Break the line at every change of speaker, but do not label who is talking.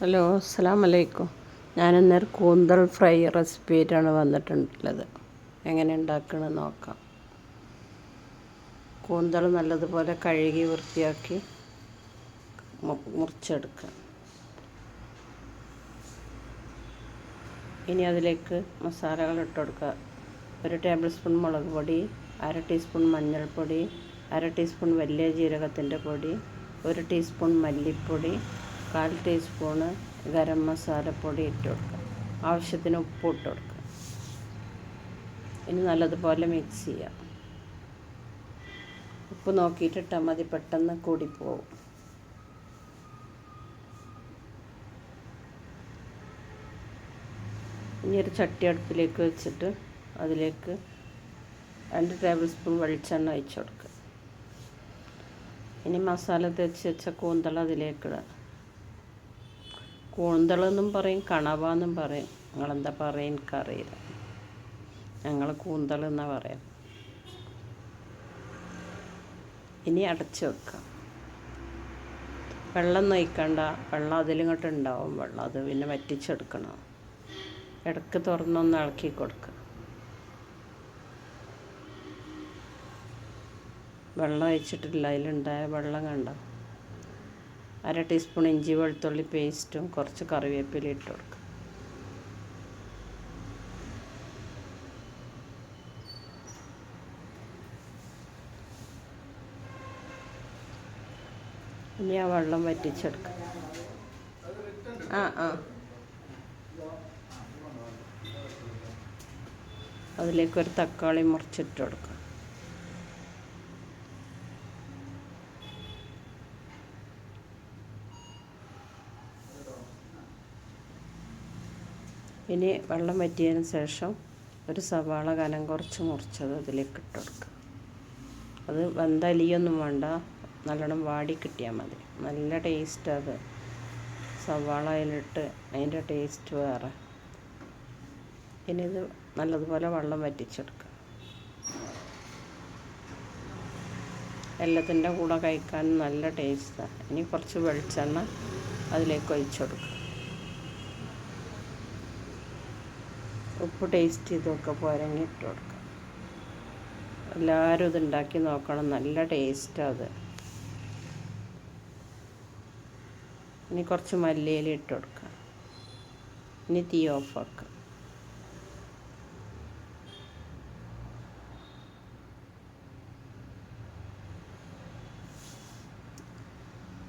Hello അസ്സാം വലൈക്കും ഞാനിന്നൊരു കൂന്തൽ ഫ്രൈ റെസിപ്പി ആയിട്ടാണ് വന്നിട്ടുള്ളത്. എങ്ങനെ ഉണ്ടാക്കണമെന്ന് നോക്കാം. കൂന്തൽ നല്ലതുപോലെ കഴുകി വൃത്തിയാക്കി മുറിച്ചെടുക്കുക ഇനി അതിലേക്ക് മസാലകൾ ഇട്ട് കൊടുക്കുക ഒരു ടേബിൾ സ്പൂൺ മുളക് പൊടി അര ടീസ്പൂൺ മഞ്ഞൾപ്പൊടി അര ടീസ്പൂൺ വലിയ ജീരകത്തിന്റെ പൊടി ഒരു ടീസ്പൂൺ മല്ലിപ്പൊടി കാൽ ടീസ്പൂണ് ഗരം മസാലപ്പൊടി ഇട്ട് കൊടുക്കുക. ആവശ്യത്തിന് ഉപ്പ് ഇട്ട് കൊടുക്കുക. ഇനി നല്ലതുപോലെ മിക്സ് ചെയ്യാം ഉപ്പ് നോക്കിയിട്ടിട്ടാൽ മതി പെട്ടെന്ന് കൂടിപ്പോവും. ഇനി ഒരു ചട്ടി അടുപ്പിലേക്ക് വെച്ചിട്ട് അതിലേക്ക് രണ്ട് ടേബിൾ സ്പൂൺ വെളിച്ചെണ്ണ ഒഴിച്ചു കൊടുക്കുക. ഇനി മസാല തേച്ച് വെച്ച കൂന്തള അതിലേക്കിടുക കൂന്തളെന്നും പറയും കണവ എന്നും പറയും. നിങ്ങളെന്താ പറയും? എനിക്കറിയില്ല. ഞങ്ങൾ കൂന്തൾ എന്നാണ് പറയാം? ഇനി അടച്ചു വെക്കാം. വെള്ളം നയിക്കണ്ട. വെള്ളം അതിലിങ്ങോട്ട് ഉണ്ടാവും. വെള്ളം അത് പിന്നെ വറ്റിച്ചെടുക്കണം. ഇടയ്ക്ക് തുറന്നൊന്ന് ഇളക്കി കൊടുക്കുക വെള്ളം ഒഴിച്ചിട്ടില്ല. അതിലുണ്ടായ വെള്ളം കണ്ടോ? അര ടീസ്പൂൺ ഇഞ്ചി വെളുത്തുള്ളി പേസ്റ്റും കുറച്ച് കറിവേപ്പില ഇട്ട് കൊടുക്കുക ഇനി ആ വെള്ളം വറ്റിച്ചെടുക്കുക ആ ആ. അതിലേക്കൊരു തക്കാളി മുറിച്ചിട്ട് കൊടുക്കുക ഇനി വെള്ളം വറ്റിയതിന് ശേഷം ഒരു സവാള കനം കുറച്ച് മുറിച്ചത് അതിലേക്ക് ഇട്ട് കൊടുക്കുക. അത് വെന്തലിയൊന്നും വേണ്ട. നല്ലോണം വാടി കിട്ടിയാൽ മതി. നല്ല ടേസ്റ്റ് അത്. സവാള അതിലിട്ട് അതിന്റെ ടേസ്റ്റ് വേറെ. ഇനി ഇത് നല്ലതുപോലെ വെള്ളം വറ്റിച്ചെടുക്കുക. എല്ലാത്തിന്റെ കൂടെ കഴിക്കാൻ നല്ല ടേസ്റ്റാണ് ഇനി കുറച്ച് വെളിച്ചെണ്ണ അതിലേക്ക് ഒഴിച്ചു കൊടുക്കുക. ഉപ്പ് ടേസ്റ്റ് ചെയ്തൊക്കെ പോരങ്ങി ഇട്ട് കൊടുക്കാം. എല്ലാവരും ഇത് ഉണ്ടാക്കി നോക്കണം. നല്ല ടേസ്റ്റാണ് അത്. ഇനി കുറച്ച് മല്ലിയില ഇട്ട് കൊടുക്കാം. ഇനി തീ ഓഫാക്കുക